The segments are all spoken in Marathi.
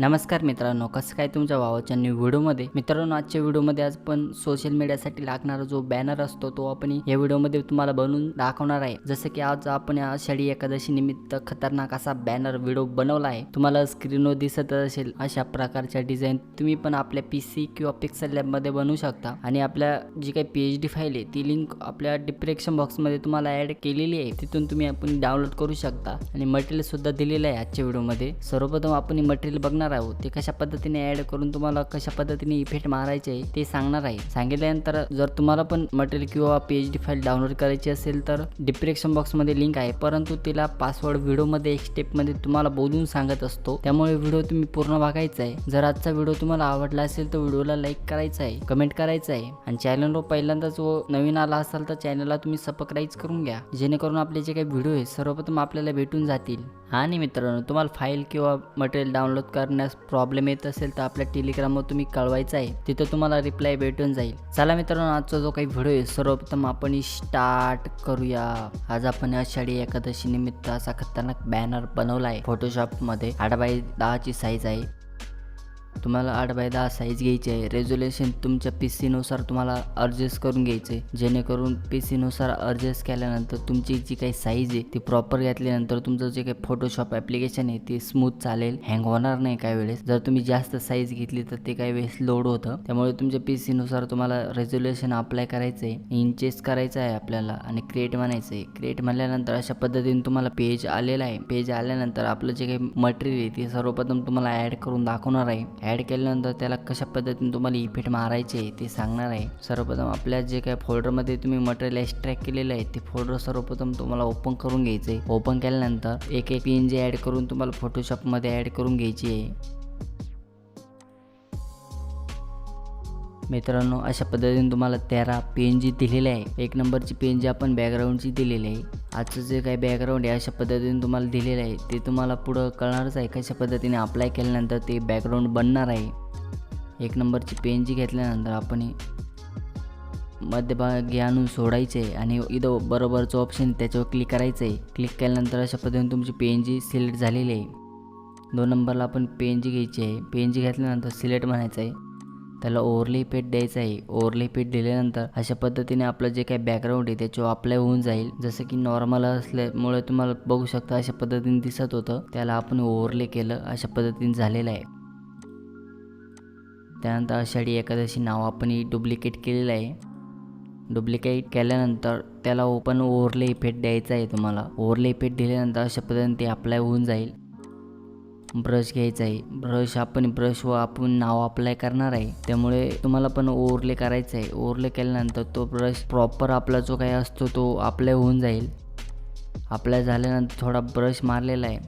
नमस्कार मित्रांनो कसं काय तुमच्या भावाच्या न्यू व्हिडिओमध्ये मित्रांनो आजच्या व्हिडिओमध्ये आज पण सोशल मीडियासाठी लागणारा जो बॅनर असतो तो आपण या व्हिडिओमध्ये तुम्हाला बनवून दाखवणार आहे. जसं की आज आपण आषाढी एकादशी निमित्त खतरनाक असा बॅनर व्हिडिओ बनवला आहे. तुम्हाला स्क्रीनवर दिसत असेल अशा प्रकारच्या डिझाईन तुम्ही पण आपल्या पी सी किंवा पिक्सल लॅबमध्ये बनवू शकता. आणि आपल्या जी काही पी एच डी फाईल आहे ती लिंक आपल्या डिप्रेक्शन बॉक्समध्ये तुम्हाला ॲड केलेली आहे. तिथून तुम्ही आपण डाउनलोड करू शकता. आणि मटेरियल सुद्धा दिलेलं आहे आजच्या व्हिडिओमध्ये सर्वप्रथम आपण मटेरियल बघणार आहोत. ते कशा पद्धतीने ऍड करून तुम्हाला कशा पद्धतीने इफेक्ट मारायचे आहे ते सांगणार आहे. सांगितल्यानंतर जर तुम्हाला पण मटेरियल किंवा P H D file download करायची असेल तर डिस्क्रिप्शन बॉक्समध्ये लिंक आहे. परंतु तिला पासवर्ड व्हिडिओमध्ये एक स्टेपमध्ये तुम्हाला बोलून सांगत असतो. त्यामुळे व्हिडिओ तुम्ही पूर्ण बघायचा आहे. जर आजचा व्हिडिओ तुम्हाला आवडला असेल तर व्हिडिओला लाईक करायचा आहे कमेंट करायचा आहे. आणि चॅनलवर पहिल्यांदाच व नवीन आला असाल तर चॅनलला तुम्ही सबस्क्राईब करून घ्या. जेणेकरून आपले जे काही व्हिडिओ आहे सर्वप्रथम आपल्याला भेटून जातील. आणि मित्रांनो तुम्हाला फाईल किंवा मटेरियल डाउनलोड करण्यास प्रॉब्लेम येत असेल तर आपल्या टेलिग्रामवर तुम्ही कळवायचं आहे. तिथं तुम्हाला रिप्लाय भेटून जाईल. चला मित्रांनो आजचा जो काही व्हिडिओ आहे सर्वप्रथम आपण स्टार्ट करूया. आज आपण आषाढी एकादशी निमित्त असा खतरनाक बॅनर बनवला आहे फोटोशॉपमध्ये आठ बाय दहाची साईज आहे. तुम्हाला आठ बाय दहा साईज घ्यायची आहे. रेझोल्युशन तुमच्या पी सीनुसार तुम्हाला ॲडजस्ट करून घ्यायचं आहे. जेणेकरून पी सीनुसार ॲडजस्ट केल्यानंतर तुमची जी काही साईज आहे ती प्रॉपर घेतल्यानंतर तुमचं जे काही फोटोशॉप ॲप्लिकेशन आहे ते स्मूथ चालेल. हँग होणार नाही काही वेळेस. जर तुम्ही जास्त साईज घेतली तर ते काही वेळेस लोड होतं. त्यामुळे तुमच्या पी सीनुसार तुम्हाला रेझोल्युशन अप्लाय करायचं आहे. इंचेस करायचं आहे आपल्याला आणि क्रिएट म्हणायचं आहे. क्रिएट म्हणल्यानंतर अशा पद्धतीने तुम्हाला पेज आलेला आहे. पेज आल्यानंतर आपलं जे काही मटेरियल आहे ते सर्वप्रथम तुम्हाला ॲड करून दाखवणार आहे. ॲड केल्यानंतर त्याला कशा पद्धतीने तुम्हाला इफेक्ट मारायचे ते सांगणार आहे. सर्वप्रथम आपल्या जे काही फोल्डरमध्ये तुम्ही मटेरियल एक्स्ट्रॅक्ट केलेलं आहे ते फोल्डर सर्वप्रथम तुम्हाला ओपन करून घ्यायचे ओपन केल्यानंतर एक एक पी एन जी ॲड करून तुम्हाला फोटोशॉपमध्ये ॲड करून घ्यायची आहे. मित्रांनो अशा पद्धतीने तुम्हाला तेरा पेन जी दिलेले आहे. एक नंबरची पेनजी जी आपण बॅकग्राऊंडची दिलेली आहे. आजचं जे काही बॅकग्राऊंड आहे अशा पद्धतीने तुम्हाला दिलेलं आहे. ते तुम्हाला पुढं कळणारच आहे कशा पद्धतीने अप्लाय केल्यानंतर ते बॅकग्राऊंड बनणार आहे. एक नंबरची पेन जी घेतल्यानंतर आपण मध्यभागी आणून सोडायचे आहे आणि इथं बरोबरचं ऑप्शन त्याच्यावर क्लिक करायचं आहे क्लिक केल्यानंतर अशा पद्धतीने तुमची पेन जी सिलेक्ट झालेली आहे. दोन नंबरला आपण पेनजी जी घ्यायची आहे. पेन जी घेतल्यानंतर सिलेक्ट म्हणायचं आहे त्याला ओव्हरली पेट द्यायचं आहे. ओव्हरली पेट दिल्यानंतर अशा पद्धतीने आपलं जे काही बॅकग्राऊंड आहे त्याच्यावर अप्लाय होऊन जाईल. जसं की नॉर्मल असल्यामुळे तुम्हाला बघू शकता अशा पद्धतीने दिसत होतं. त्याला आपण ओव्हरले केलं अशा पद्धतीने झालेलं आहे. त्यानंतर आषाढी एकादशी नाव आपण डुप्लिकेट केलेलं आहे. डुप्लिकेट केल्यानंतर त्याला ओपन ओव्हरले इफेक्ट द्यायचा आहे तुम्हाला. ओव्हरले इफेक्ट दिल्यानंतर अशा पद्धतीने ते अप्लाय होऊन जाईल. ब्रश घ्यायचा आहे. ब्रश आपण ब्रशवर आपण नाव अप्लाय करणार आहे. त्यामुळे तुम्हाला पण ओव्हरले करायचं आहे. ओव्हरले केल्यानंतर तो ब्रश प्रॉपर आपला जो काही असतो तो अप्लाय होऊन जाईल. अप्लाय झाल्यानंतर थोडा ब्रश मारलेला आहे.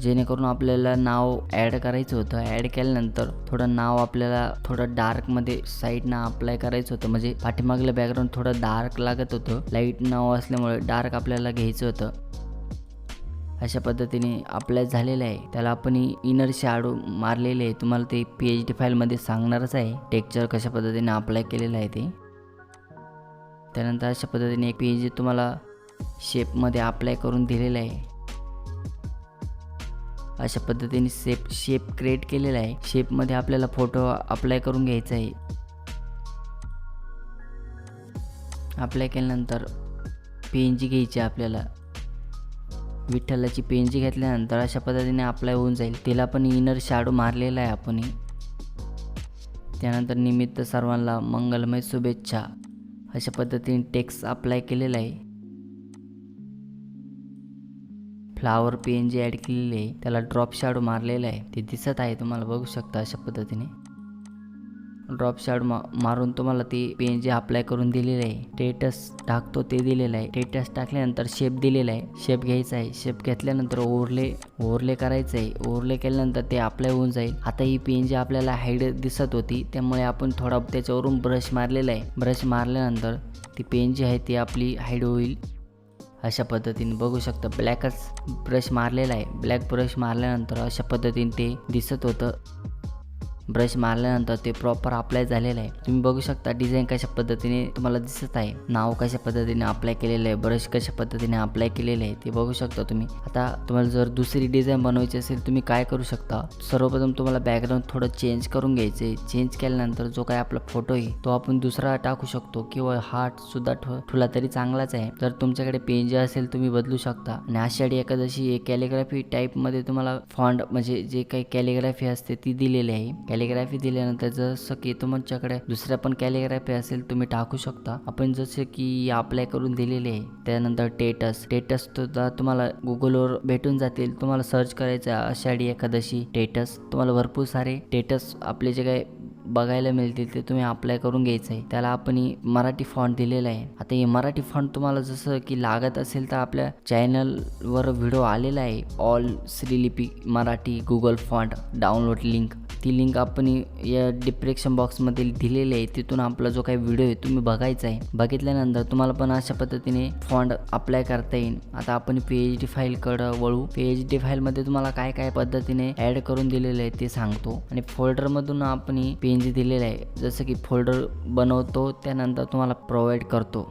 जेणेकरून आपल्याला नाव ॲड करायचं होतं. ॲड केल्यानंतर थोडं नाव आपल्याला थोडं डार्कमध्ये साईडनं अप्लाय करायचं होतं. म्हणजे पाठीमागलं बॅकग्राऊंड थोडं डार्क लागत होतं. लाइट नाव असल्यामुळे डार्क आपल्याला घ्यायचं होतं. अशा पद्धतीने अप्लाय झालेलं आहे. त्याला आपण इनर शॅडो मारलेले आहे. तुम्हाला ते पी एच डी फाईलमध्ये सांगणारच आहे. टेक्चर कशा पद्धतीने अप्लाय केलेलं आहे ते. त्यानंतर अशा पद्धतीने एक पी एच डी तुम्हाला शेपमध्ये अप्लाय करून दिलेलं आहे. अशा पद्धतीने शेप शेप क्रिएट केलेला आहे. शेपमध्ये आपल्याला फोटो अप्लाय करून घ्यायचा आहे. अप्लाय केल्यानंतर पी एन जी घ्यायची आपल्याला. विठ्ठलाची पेंजी घेतल्यानंतर अशा पद्धतीने अप्लाय होऊन जाईल. तिला पण इनर शाडू मारलेला आहे आपण. त्यानंतर निमित्त सर्वांना मंगलमय शुभेच्छा. अशा पद्धतीने टेक्स्ट अप्लाय केलेला आहे. Flower P N G add केलेली आहे. त्याला ड्रॉप शॅडो मारलेला आहे. ते दिसत आहे तुम्हाला बघू शकता अशा पद्धतीने. ड्रॉप शॉट मा मारून तुम्हाला ती पी अप्लाय करून दिलेलं आहे. टेटस टाकतो ते दिलेलं आहे. टेटस टाकल्यानंतर शेप दिलेला आहे. शेप घ्यायचा आहे. शेप घेतल्यानंतर ओव्हरले ओव्हरले करायचं आहे. ओव्हरले केल्यानंतर ते अप्लाय होऊन जाईल. आता ही पी जी आपल्याला हाईड दिसत होती. त्यामुळे आपण थोडा त्याच्यावरून ब्रश मारलेला आहे. ब्रश मारल्यानंतर ती पी जी आहे ती आपली हाईड होईल. अशा पद्धतीने बघू शकता. ब्लॅकच ब्रश मारलेला आहे. ब्लॅक ब्रश मारल्यानंतर अशा पद्धतीने ते दिसत होतं. ब्रश मारल्यानंतर ते प्रॉपर अप्लाय झालेलं आहे. तुम्ही बघू शकता डिझाईन कशा पद्धतीने तुम्हाला दिसत आहे. नाव कशा पद्धतीने अप्लाय केलेलं आहे. ब्रश कशा पद्धतीने अप्लाय केलेलं आहे ते बघू शकता तुम्ही. आता तुम्हाला जर दुसरी डिझाईन बनवायची असेल तुम्ही काय करू शकता? सर्वप्रथम तुम्हाला बॅकग्राऊंड थोडं चेंज करून घ्यायचं आहे. चेंज केल्यानंतर जो काय आपला फोटो आहे तो आपण दुसरा टाकू शकतो. किंवा हार्ट सुद्धा ठुला तरी चांगलाच आहे. जर तुमच्याकडे पेन जे असेल तुम्ही बदलू शकता. आणि आषाढी एकादशी कॅलिग्राफी टाईपमध्ये तुम्हाला फॉन्ट म्हणजे जे काही कॅलिग्राफी असते ती दिलेली आहे. कॅलिग्राफी दिल्यानंतर जसं की तुमच्याकडे दुसऱ्या पण कॅलिग्राफी असेल तुम्ही टाकू शकता. आपण जसे की अप्लाय करून दिलेले आहे त्यानंतर टेटस टेटस सुद्धा तुम्हाला गुगलवर भेटून जातील. तुम्हाला सर्च करायचं आहे आषाढी एकादशी टेटस तुम्हाला भरपूर सारे टेटस आपले जे काही बघायला मिळतील ते तुम्ही अप्लाय करून घ्यायचं आहे. त्याला आपण मराठी फॉन्ट दिलेला आहे. आता हे मराठी फॉन्ट तुम्हाला जसं की लागत असेल तर आपल्या चॅनलवर व्हिडिओ आलेला आहे. All Shreelipi Marathi Google font download link ती लिंक आपण या डिस्क्रिप्शन बॉक्समध्ये दिलेली आहे. तिथून आपला जो काही व्हिडिओ आहे तुम्ही बघायचा आहे. बघितल्यानंतर तुम्हाला पण अशा पद्धतीने फॉन्ड अप्लाय करता येईल. आता आपण पी एच डी फाईलकडं वळू. पी एच डी फाईलमध्ये तुम्हाला काय काय पद्धतीने ॲड करून दिलेलं आहे ते सांगतो. आणि फोल्डरमधून आपण पी एन जी दिलेलं आहे. जसं की फोल्डर बनवतो त्यानंतर तुम्हाला प्रोव्हाइड करतो.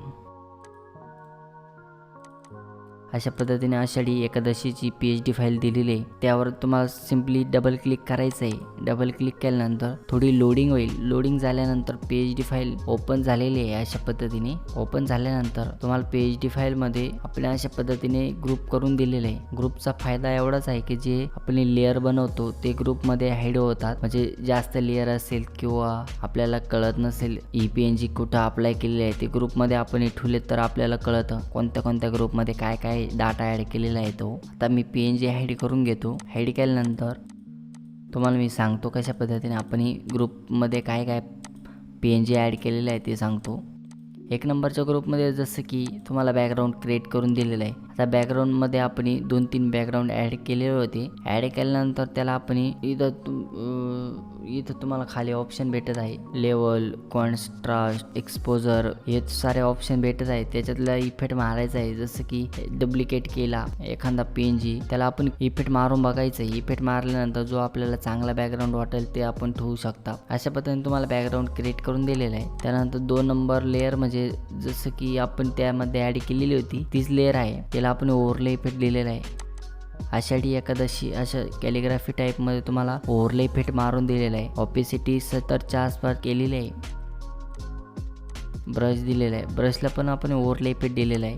अशा पद्धतीने आषाढी एकादशीची पी एच डी फाईल दिलेली आहे. त्यावर तुम्हाला सिम्पली डबल क्लिक करायचं आहे. डबल क्लिक केल्यानंतर थोडी लोडिंग होईल. लोडिंग झाल्यानंतर P H D file open झालेली आहे अशा पद्धतीने. ओपन झाल्यानंतर तुम्हाला पी एच डी फाईलमध्ये आपल्या अशा पद्धतीने ग्रुप करून दिलेलं आहे. ग्रुपचा फायदा एवढाच आहे की जे आपण लेअर बनवतो ते ग्रुपमध्ये हाईड होतात. म्हणजे जास्त लेअर असेल किंवा आपल्याला कळत नसेल ई पी एन जी कुठं अप्लाय केलेली आहे ते ग्रुपमध्ये आपण ठेवले तर आपल्याला कळतं कोणत्या कोणत्या ग्रुपमध्ये काय काय डाटा ॲड केलेला आहे तो. आता मी पी एन जी हाईड करून घेतो. हाईड केल्यानंतर तुम्हाला मी सांगतो कशा पद्धतीने आपण ही ग्रुपमध्ये काय काय पी एन जी ॲड केलेलं आहे ते सांगतो. एक नंबरच्या ग्रुपमध्ये जसं की तुम्हाला बॅकग्राऊंड क्रिएट करून दिलेलं आहे. आता बॅकग्राऊंडमध्ये आपण दोन तीन बॅकग्राऊंड ॲड केलेले होते. ॲड केल्यानंतर त्याला आपण इथं इथं तुम्हाला खाली ऑप्शन भेटत आहे. लेवल कॉन्स्ट्रास्ट एक्सपोजर हे सारे ऑप्शन भेटत आहे. त्याच्यातला इफेक्ट मारायचा आहे. जसं की डुप्लिकेट केला एखादा पेनजी त्याला आपण इफेक्ट मारून बघायचं आहे. इफेक्ट मारल्यानंतर जो आपल्याला चांगला बॅकग्राऊंड वाटेल ते आपण ठेवू शकता. अशा पद्धतीने तुम्हाला बॅकग्राऊंड क्रिएट करून दिलेलं आहे. त्यानंतर दोन नंबर लेअर म्हणजे म्हणजे जसं की आपण त्यामध्ये ॲड केलेली होती तीच लेअर आहे. त्याला आपण ओव्हरले इफेक्ट दिलेला आहे. आषाढी एकादशी अशा कॅलिग्राफी टाईपमध्ये तुम्हाला ओव्हरले इफेक्ट मारून दिलेला आहे. ऑपिसिटी सत्तरच्या आसपास केलेली आहे. ब्रश दिलेला आहे. ब्रशला पण आपण ओव्हरले इफेक्ट दिलेला आहे.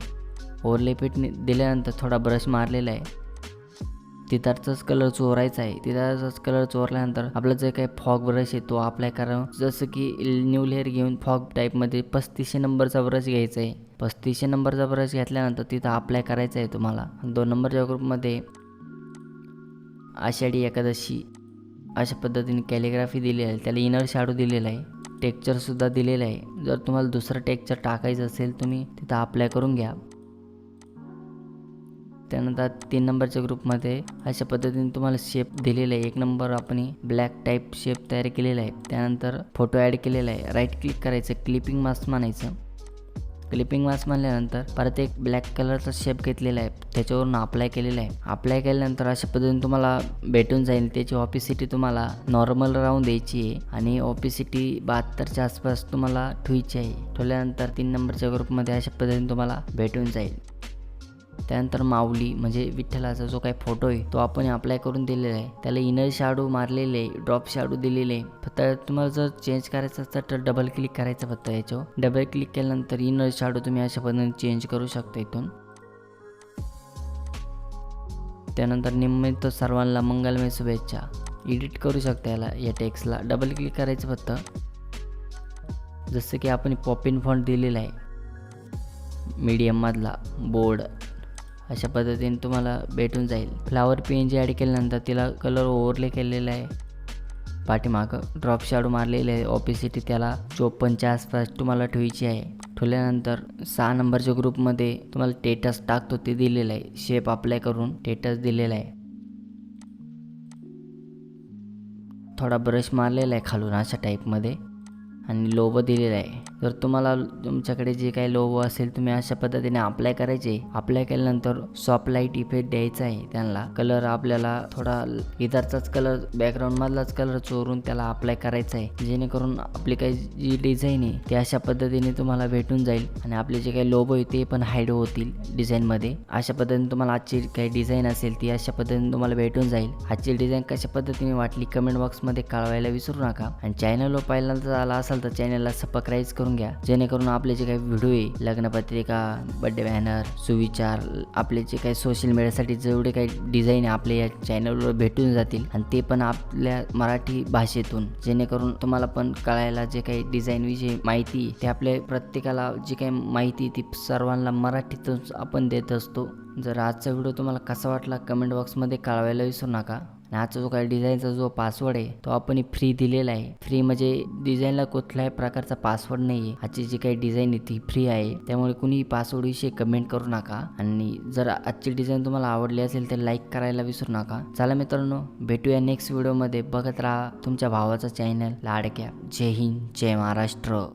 ओव्हरले इफेक्ट दिल्यानंतर थोडा ब्रश मारलेला आहे. तिथारचाच कलर चोरायचा आहे. तिथारचाच कलर चोरल्यानंतर आपला जे काही फॉग ब्रश आहे तो अप्लाय करावं. जसं की न्यू लेअर घेऊन फॉग टाईपमध्ये पस्तीसशे नंबरचा ब्रश घ्यायचा आहे. पस्तीसशे नंबरचा ब्रश घेतल्यानंतर तिथं अप्लाय करायचा आहे तुम्हाला. दोन नंबरच्या ग्रुपमध्ये आषाढी एकादशी अशा पद्धतीने कॅलिग्राफी दिलेली आहे. त्याला इनर शॅडो दिलेला आहे. टेक्चरसुद्धा दिलेलं आहे. जर तुम्हाला दुसरं टेक्चर टाकायचं असेल तुम्ही तिथं अप्लाय करून घ्या. त्यानंतर तीन नंबरच्या ग्रुपमध्ये अशा पद्धतीने तुम्हाला शेप दिलेला आहे. एक नंबर आपण ब्लॅक टाईप शेप तयार केलेला आहे. त्यानंतर फोटो ॲड केलेला आहे. राईट क्लिक करायचं क्लिपिंग मास्क म्हणायचं. क्लिपिंग मास्क म्हणल्यानंतर परत एक ब्लॅक कलरचा शेप घेतलेला आहे. त्याच्यावरून अप्लाय केलेला आहे. अप्लाय केल्यानंतर अशा पद्धतीने तुम्हाला भेटून जाईल. त्याची ऑपिसिटी तुम्हाला नॉर्मल राहून द्यायची आहे आणि ऑपिसिटी बहात्तरच्या आसपास तुम्हाला ठेवायची आहे. ठेवल्यानंतर तीन नंबरच्या ग्रुपमध्ये अशा पद्धतीने तुम्हाला भेटून जाईल. त्यानंतर माऊली म्हणजे विठ्ठलाचा जो काही फोटो आहे तो आपण अप्लाय करून दिलेला आहे. त्याला इनर शाडू मारलेले आहे ड्रॉप शाडू दिलेले आहे. फक्त तुम्हाला जर चेंज करायचं असतं तर डबल क्लिक करायचं फक्त याच्यावर. डबल क्लिक केल्यानंतर इनर शाडू तुम्ही अशा पद्धतीने चेंज करू शकता इथून. त्यानंतर निमित्त सर्वांना मंगलमय शुभेच्छा. एडिट करू शकता याला या टेक्स्टला डबल क्लिक करायचं फक्त. जसं की आपण पॉपिन फॉन्ट दिलेला आहे. मीडियममधला बोर्ड अशा पद्धतीने तुम्हाला भेटून जाईल. Flower P N G add केल्यानंतर तिला कलर ओव्हरले केलेला आहे. पाठीमागं ड्रॉप शॅडो मारलेले आहे. ऑपिसिटी त्याला चोपन्नच्या आसपास तुम्हाला ठेवायची आहे. ठेवल्यानंतर सहा नंबरच्या ग्रुपमध्ये तुम्हाला टेटस टाकतो ते दिलेलं आहे. शेप अप्लाय करून टेटस दिलेला आहे. थोडा ब्रश मारलेला आहे खालून अशा टाईपमध्ये आणि लोबो दिलेला आहे. जर तुम्हाला तुमच्याकडे जे काही लोबो असेल तुम्ही अशा पद्धतीने अप्लाय करायचे अप्लाय केल्यानंतर सॉफ्ट लाइट इफेक्ट द्यायचा आहे त्यांना. कलर आपल्याला थोडा इधरचाच कलर बॅकग्राऊंड मधलाच कलर चोरून त्याला अप्लाय करायचा आहे. जेणेकरून आपली काही जी डिझाईन आहे ती अशा पद्धतीने तुम्हाला भेटून जाईल आणि आपले जे काही लोबो आहे ते पण हाईड होतील डिझाईनमध्ये अशा पद्धतीने तुम्हाला आजची काही डिझाईन असेल ती अशा पद्धतीने तुम्हाला भेटून जाईल. आजची डिझाईन कशा पद्धतीने वाटली कमेंट बॉक्समध्ये कळवायला विसरू नका. आणि चॅनलवर पहिल्यांदा आला असाल तर चॅनलला सबस्क्राईब करून घ्या. जेणेकरून आपले जे काही व्हिडिओ आहे लग्नपत्रिका बर्थडे बॅनर सुविचार आपले जे काही सोशल मीडियासाठी जेवढे काही डिझाईन आहे आपल्या या चॅनलवर भेटून जातील. आणि ते पण आपल्या मराठी भाषेतून. जेणेकरून तुम्हाला पण कळायला जे काही डिझाईन विषयी माहिती ते आपल्या प्रत्येकाला जी काही माहिती ती सर्वांना मराठीतून आपण देत असतो. जर आजचा व्हिडिओ तुम्हाला कसा वाटला कमेंट बॉक्समध्ये कळवायला विसरू नका. आणि आजचा जो काही डिझाईनचा जो पासवर्ड आहे तो आपण फ्री दिलेला आहे. फ्री म्हणजे डिझाईनला कुठल्याही प्रकारचा पासवर्ड नाही आहे आजची जी काही डिझाईन आहे ती फ्री आहे. त्यामुळे कुणी पासवर्ड विषयी कमेंट करू नका. आणि जर आजची डिझाईन तुम्हाला आवडली असेल तर लाईक करायला विसरू नका. चला मित्रांनो भेटूया नेक्स्ट व्हिडिओमध्ये बघत राहा तुमच्या भावाचा चॅनल लाडक्या. जय हिंद जय महाराष्ट्र.